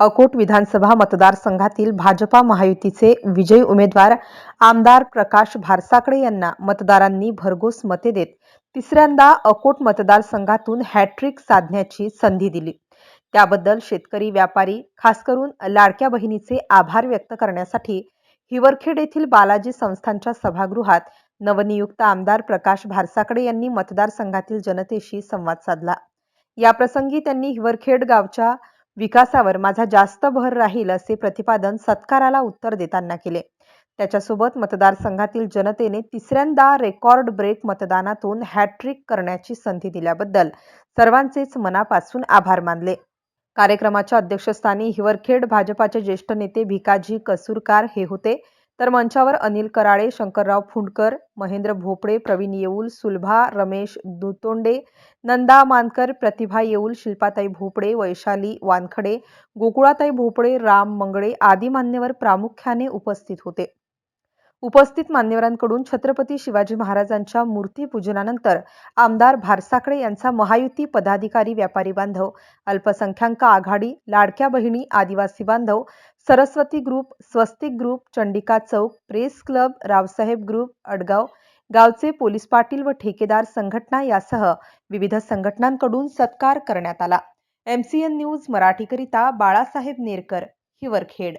अकोट विधानसभा मतदारसंघातील भाजपा महायुतीचे विजयी उमेदवार आमदार प्रकाश भारसाकडे यांना मतदारांनी भरघोस मते देत तिसऱ्यांदा अकोट मतदारसंघातून हॅट्रिक साधण्याची संधी दिली. त्याबद्दल शेतकरी व्यापारी खास करून लाडक्या बहिणीचे आभार व्यक्त करण्यासाठी हिवरखेड येथील बालाजी संस्थांच्या सभागृहात नवनियुक्त आमदार प्रकाश भारसाकडे यांनी मतदारसंघातील जनतेशी संवाद साधला. याप्रसंगी त्यांनी हिवरखेड गावच्या विकासावर माझा जास्त भर राहील असे प्रतिपादन सत्काराला उत्तर देताना केले. त्याच्यासोबत मतदारसंघातील जनतेने तिसऱ्यांदा रेकॉर्ड ब्रेक मतदानातून हॅट्रिक करण्याची संधी दिल्याबद्दल सर्वांचेच मनापासून आभार मानले. कार्यक्रमाच्या अध्यक्षस्थानी हिवरखेड भाजपाचे ज्येष्ठ नेते भिकाजी कसूरकार हे होते. तर मंचावर अनिल कराळे शंकरराव फुंडकर महेंद्र भोपळे प्रवीण येऊल सुलभा रमेश दुतोंडे नंदा मानकर प्रतिभा येऊल शिल्पाताई भोपळे वैशाली वानखडे गोकुळाताई भोपळे राम मंगळे आदी मान्यवर प्रामुख्याने उपस्थित होते. उपस्थित मान्यवरांकडून छत्रपती शिवाजी महाराजांच्या मूर्तीपूजनानंतर आमदार भारसाकडे यांचा महायुती पदाधिकारी व्यापारी बांधव अल्पसंख्याक आघाडी लाडक्या बहिणी आदिवासी बांधव सरस्वती ग्रुप स्वस्तिक ग्रुप चंडिका चौक press club Raosaheb group Adgaon गावचे पोलीस पाटील व ठेकेदार संघटना यासह विविध संघटनांकडून सत्कार करण्यात आला. एमसीएन न्यूज मराठीकरिता बाळासाहेब नेरकर हिवरखेड.